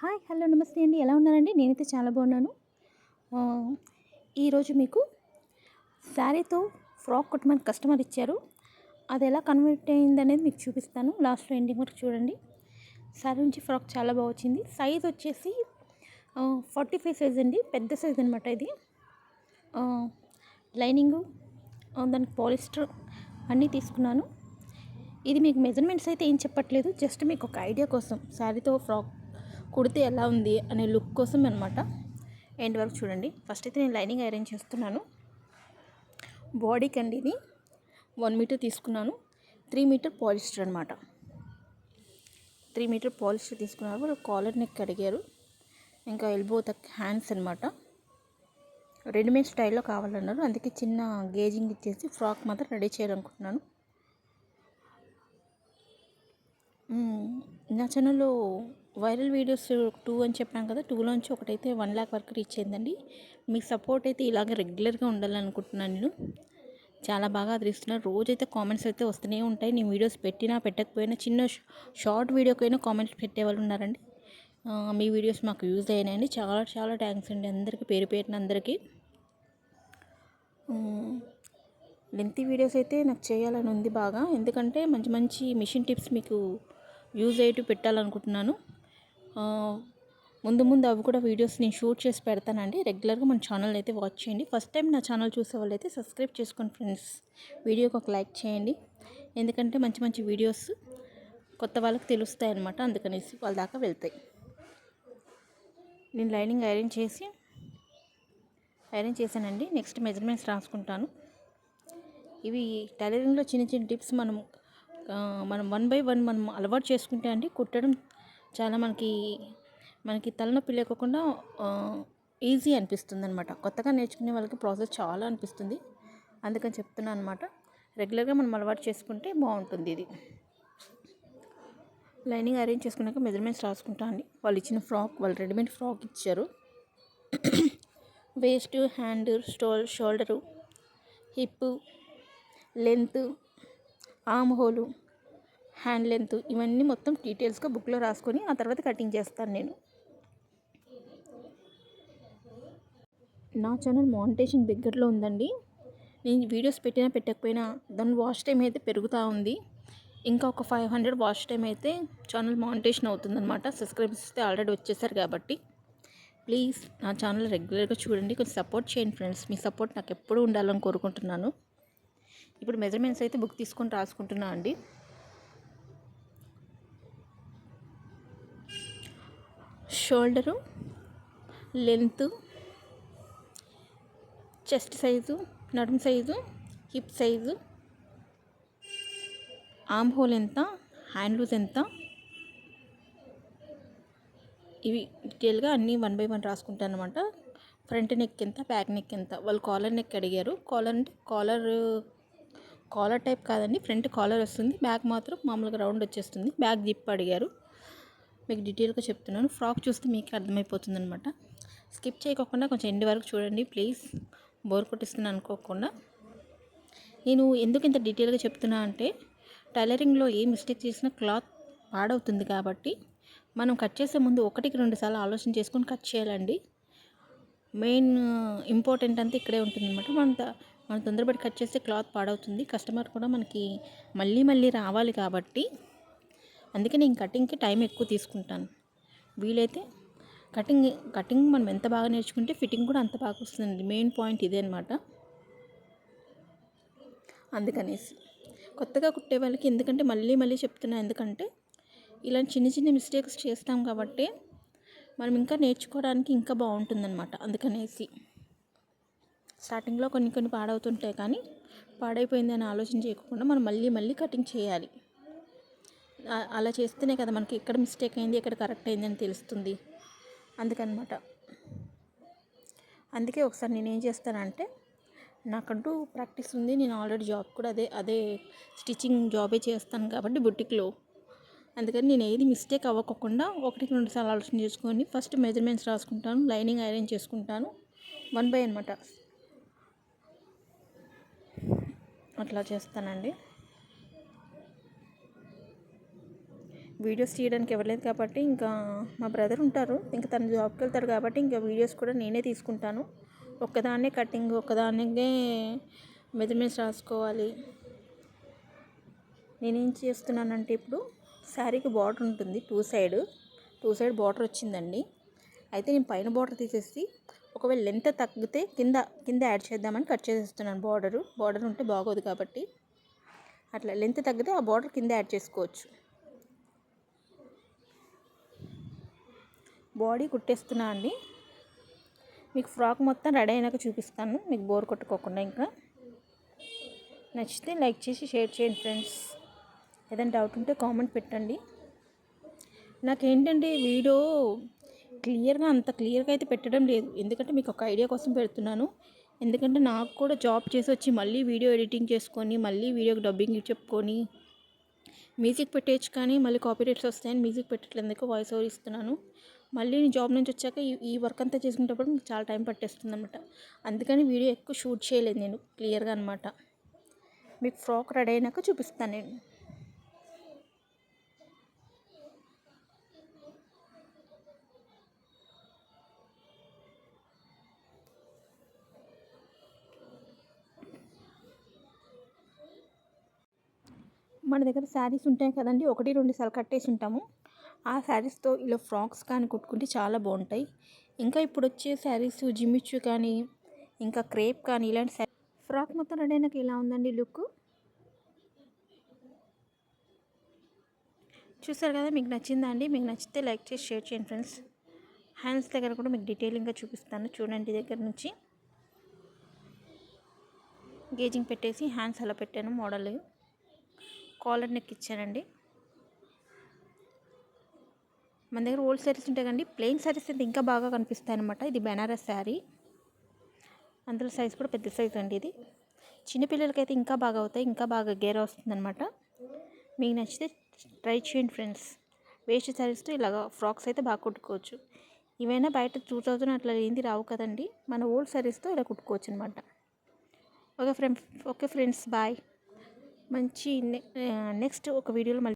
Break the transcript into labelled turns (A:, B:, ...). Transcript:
A: Hi hello నమస్తే అండి. ఎలా ఉన్నారండి? నేనైతే చాలా బాగున్నాను. ఈరోజు మీకు శారీతో ఫ్రాక్ కుట్టమని కస్టమర్ ఇచ్చారు. అది ఎలా కన్వర్ట్ అయింది అనేది మీకు చూపిస్తాను. లాస్ట్లో ఎండింగ్ వరకు చూడండి. శారీ నుంచి ఫ్రాక్ చాలా బాగా వచ్చింది. సైజ్ వచ్చేసి ఫార్టీ ఫైవ్ సైజ్ అండి. పెద్ద సైజ్ అనమాట ఇది. లైనింగు దానికి పాలిస్టర్ అన్నీ తీసుకున్నాను. ఇది మీకు మెజర్మెంట్స్ అయితే ఏం చెప్పట్లేదు. జస్ట్ మీకు ఒక ఐడియా కోసం శారీతో ఫ్రాక్ కుడితే ఎలా ఉంది అనే లుక్ కోసం అనమాట ఎండ్ వరకు చూడండి. ఫస్ట్ అయితే నేను లైనింగ్ అరేంజ్ చేస్తున్నాను. బాడీకి అండి ఇది వన్ మీటర్ తీసుకున్నాను. త్రీ మీటర్ పాలిస్టర్ అనమాట త్రీ మీటర్ పాలిస్టర్ తీసుకున్నారు. వాళ్ళు కాలర్ నెక్ అడిగారు ఇంకా ఎల్బో తక్ హ్యాండ్స్ అనమాట రెడీమేడ్ స్టైల్లో కావాలన్నారు. అందుకే చిన్న గేజింగ్ ఇచ్చేసి ఫ్రాక్ మాత్రం రెడీ చేయాలనుకుంటున్నాను. నా ఛానల్లో వైరల్ వీడియోస్ టూ అని చెప్పాను కదా టూలోంచి ఒకటైతే వన్ ల్యాక్ వరకు రీచ్ అయిందండి. మీ సపోర్ట్ అయితే ఇలాగ రెగ్యులర్గా ఉండాలనుకుంటున్నాను నేను. చాలా బాగా ఆదరిస్తున్నారు రోజైతే కామెంట్స్ అయితే వస్తూనే ఉంటాయి. నేను వీడియోస్ పెట్టినా పెట్టకపోయినా చిన్న షార్ట్ వీడియోకైనా కామెంట్స్ పెట్టేవాళ్ళు ఉన్నారండి. మీ వీడియోస్ మాకు యూజ్ అయినాయండి. చాలా చాలా థ్యాంక్స్ అండి. అందరికీ పేరు పేరున అందరికీ. లెంతీ వీడియోస్ అయితే నాకు చేయాలని ఉంది బాగా. ఎందుకంటే మంచి మంచి మిషన్ టిప్స్ మీకు యూజ్ అయ్యేట్టు పెట్టాలనుకుంటున్నాను. ముందు ముందు అవి కూడా వీడియోస్ నేను షూట్ చేసి పెడతానండి. రెగ్యులర్గా మన ఛానల్ అయితే వాచ్ చేయండి. ఫస్ట్ టైం నా ఛానల్ చూసే వాళ్ళైతే సబ్స్క్రైబ్ చేసుకోండి ఫ్రెండ్స్ వీడియోకి ఒక లైక్ చేయండి. ఎందుకంటే మంచి మంచి వీడియోస్ కొత్త వాళ్ళకి తెలుస్తాయి అన్నమాట. అందుకనేసి వాళ్ళ దాకా వెళ్తాయి. నేను లైనింగ్ ఐరన్ చేసి ఐరన్ చేశానండి. నెక్స్ట్ మెజర్మెంట్స్ రాసుకుంటాను. ఇవి టైలరింగ్లో చిన్న చిన్న టిప్స్ మనం మనం వన్ బై వన్ మనం అలవాటు చేసుకుంటే అండి కుట్టడం చాలా మనకి మనకి తలనొప్పి లేకుండా ఈజీ అనిపిస్తుంది అనమాట కొత్తగా నేర్చుకునే వాళ్ళకి ప్రాసెస్ చాలా అనిపిస్తుంది. అందుకని చెప్తున్నాను అనమాట రెగ్యులర్గా మనం అలవాటు చేసుకుంటే బాగుంటుంది ఇది. లైనింగ్ అరేంజ్ చేసుకున్నాక మెజర్మెంట్స్ రాసుకుంటా అండి. వాళ్ళు ఇచ్చిన ఫ్రాక్ వాళ్ళు రెడీమేడ్ ఫ్రాక్ ఇచ్చారు. Waist hand stole shoulder hip length arm hole hand length ఇవన్నీ మొత్తం డీటెయిల్స్గా బుక్లో రాసుకొని ఆ తర్వాత కటింగ్ చేస్తాను నేను. నా ఛానల్ మానిటేషన్ దగ్గరలో ఉందండి. నేను వీడియోస్ పెట్టినా పెట్టకపోయినా దాని వాచ్ టైం అయితే పెరుగుతూ ఉంది. ఇంకా ఒక ఫైవ్ హండ్రెడ్ వాచ్ టైం అయితే ఛానల్ మానిటేషన్ అవుతుందన్నమాట. సబ్స్క్రైబర్స్ అయితే ఆల్రెడీ వచ్చేసారు కాబట్టి. ప్లీజ్ నా ఛానల్ రెగ్యులర్గా చూడండి. కొంచెం సపోర్ట్ చేయండి ఫ్రెండ్స్. మీ సపోర్ట్ నాకు ఎప్పుడూ ఉండాలని కోరుకుంటున్నాను. ఇప్పుడు మెజర్మెంట్స్ అయితే బుక్ తీసుకొని రాసుకుంటున్నా అండి. షోల్డరు లెంత్ చెస్ట్ సైజు నడుము size hip size arm hole ఎంత హ్యాండ్ లూజ్ ఎంత. ఇవి డీటెయిల్గా అన్నీ వన్ బై వన్ రాసుకుంటాను అనమాట ఫ్రంట్ నెక్ ఎంత బ్యాక్ నెక్ ఎంత. వాళ్ళు కాలర్ నెక్ అడిగారు. కాలర్ అంటే కాలర్ కాలర్ టైప్ కాదండి ఫ్రంట్ కాలర్ వస్తుంది. బ్యాక్ మాత్రం మామూలుగా రౌండ్ వచ్చేస్తుంది. బ్యాక్ జిప్ అడిగారు. మీకు డీటెయిల్గా చెప్తున్నాను. ఫ్రాక్ చూస్తే మీకు అర్థమైపోతుంది అనమాట స్కిప్ చేయకుండా కొంచెం ఎండి వరకు చూడండి ప్లీజ్. బోర్ కొట్టిస్తున్నాను అనుకోకుండా. నేను ఎందుకు ఇంత డీటెయిల్గా చెప్తున్నా అంటే టైలరింగ్లో ఏ మిస్టేక్ చేసినా క్లాత్ పాడవుతుంది కాబట్టి మనం కట్ చేసే ముందు ఒకటికి రెండు సార్లు ఆలోచన చేసుకొని కట్ చేయాలండి. మెయిన్ ఇంపార్టెంట్ అంతా ఇక్కడే ఉంటుంది అనమాట మన మనం తొందరపడి కట్ చేస్తే క్లాత్ పాడవుతుంది. కస్టమర్ కూడా మనకి మళ్ళీ మళ్ళీ రావాలి కాబట్టి అందుకే నేను కటింగ్కి టైం ఎక్కువ తీసుకుంటాను. వీలైతే కటింగ్ కటింగ్ మనం ఎంత బాగా నేర్చుకుంటే ఫిట్టింగ్ కూడా అంత బాగా వస్తుంది మెయిన్ పాయింట్ ఇదే అనమాట అందుకనేసి కొత్తగా కుట్టే వాళ్ళకి ఎందుకంటే మళ్ళీ మళ్ళీ చెప్తున్నా ఎందుకంటే ఇలాంటి చిన్న చిన్న మిస్టేక్స్ చేస్తాం కాబట్టి మనం ఇంకా నేర్చుకోవడానికి ఇంకా బాగుంటుందన్నమాట. అందుకనేసి స్టార్టింగ్లో కొన్ని కొన్ని పాడవుతుంటాయి కానీ పాడైపోయింది అని ఆలోచన చేయకుండా మనం మళ్ళీ మళ్ళీ కటింగ్ చేయాలి. అలా చేస్తేనే కదా మనకి ఎక్కడ మిస్టేక్ అయింది ఎక్కడ కరెక్ట్ అయింది అని తెలుస్తుంది. అందుకనమాట. అందుకే ఒకసారి నేను ఏం చేస్తానంటే నాకంటూ ప్రాక్టీస్ ఉంది నేను ఆల్రెడీ జాబ్ కూడా అదే అదే స్టిచ్చింగ్ జాబే చేస్తాను కాబట్టి బుటిక్లో అందుకని నేను ఏది మిస్టేక్ అవ్వకుండా ఒకటికి రెండు సార్లు ఆలోచన చేసుకొని ఫస్ట్ మెజర్మెంట్స్ రాసుకుంటాను లైనింగ్ ఐరన్ చేసుకుంటాను వన్ బై అనమాట. అట్లా చేస్తానండి. వీడియోస్ తీయడానికి ఇవ్వలేదు కాబట్టి ఇంకా మా బ్రదర్ ఉంటారు. ఇంకా తను జాబ్కి వెళ్తారు కాబట్టి ఇంకా వీడియోస్ కూడా నేనే తీసుకుంటాను. ఒక్కదాన్నే కటింగ్ ఒక్కదాన్నే మెజర్మెంట్స్ రాసుకోవాలి. నేనేం చేస్తున్నానంటే ఇప్పుడు శారీకి బార్డర్ ఉంటుంది two side. Two side border వచ్చిందండి. అయితే నేను పైన బార్డర్ తీసేసి ఒకవేళ లెంత్ తగ్గితే కింద కింద యాడ్ చేద్దామని కట్ చేసేస్తున్నాను బార్డరు. బార్డర్ ఉంటే బాగోదు కాబట్టి. అట్లా లెంత్ తగ్గితే ఆ బార్డర్ కింద యాడ్ చేసుకోవచ్చు. బాడీ కుట్టేస్తున్నా అండి. మీకు ఫ్రాక్ మొత్తం రెడీ అయినాక చూపిస్తాను. మీకు బోర్ కొట్టుకోకుండా ఇంకా. నచ్చితే లైక్ చేసి షేర్ చేయండి ఫ్రెండ్స్. ఏదైనా డౌట్ ఉంటే కామెంట్ పెట్టండి. నాకేంటంటే వీడియో క్లియర్గా అంత క్లియర్గా అయితే పెట్టడం లేదు. ఎందుకంటే మీకు ఒక ఐడియా కోసం పెడుతున్నాను. ఎందుకంటే నాకు కూడా జాబ్ చేసి వచ్చి మళ్ళీ వీడియో ఎడిటింగ్ చేసుకొని మళ్ళీ వీడియోకి డబ్బింగ్ చెప్పుకొని మ్యూజిక్ పెట్టేయచ్చు కానీ మళ్ళీ కాపీరైట్స్ వస్తాయని మ్యూజిక్ పెట్టట్లేదు వాయిస్ ఓవర్ ఇస్తున్నాను. మళ్ళీ నేను జాబ్ నుంచి వచ్చాక ఈ ఈ వర్క్ అంతా చేసుకునేటప్పుడు మీకు చాలా టైం పట్టేస్తుంది అనమాట అందుకని వీడియో ఎక్కువ షూట్ చేయలేదు నేను క్లియర్గా అనమాట మీకు ఫ్రాక్ రెడీ అయినాక చూపిస్తాను నేను. మన దగ్గర శారీస్ ఉంటాయి కదండి ఒకటి రెండు సార్లు కట్టేసి ఉంటాము. ఆ శారీస్తో ఇలా ఫ్రాక్స్ కానీ కుట్టుకుంటే చాలా బాగుంటాయి. ఇంకా ఇప్పుడు వచ్చే శారీస్ జిమ్మిచ్చు కానీ ఇంకా క్రేప్ కానీ ఇలాంటి శారీ ఫ్రాక్ మొత్తం రెడీ అయినాక ఇలా ఉందండి లుక్? చూసారు కదా మీకు నచ్చిందా అండి? మీకు నచ్చితే లైక్ చేసి షేర్ చేయండి ఫ్రెండ్స్. హ్యాండ్స్ దగ్గర కూడా మీకు డీటెయిలింగ్గా చూపిస్తాను. చూడండి దగ్గర నుంచి. గేజింగ్ పెట్టేసి హ్యాండ్స్ అలా పెట్టాను మోడల్. కాలర్ నెక్ ఇచ్చానండి. మన దగ్గర ఓల్డ్ శారీస్ ఉంటాయి కండి ప్లెయిన్ శారీస్ అయితే ఇంకా బాగా కనిపిస్తాయి అనమాట ఇది బెనారస్ శారీ. అందులో సైజ్ కూడా పెద్ద సైజ్ అండి ఇది. చిన్నపిల్లలకైతే ఇంకా బాగా అవుతాయి ఇంకా బాగా గేర్ వస్తుందన్నమాట మీకు నచ్చితే ట్రై చేయండి ఫ్రెండ్స్ వేస్ట్ శారీస్తో ఇలాగ ఫ్రాక్స్ అయితే బాగా కుట్టుకోవచ్చు. ఇవైనా బయట టూ థౌజండ్ అట్లా ఏంది రావు కదండి మన ఓల్డ్ శారీస్తో ఇలా కుట్టుకోవచ్చు అనమాట okay friend okay friends bye మంచి నెక్స్ట్ ఒక వీడియోలో మళ్ళీ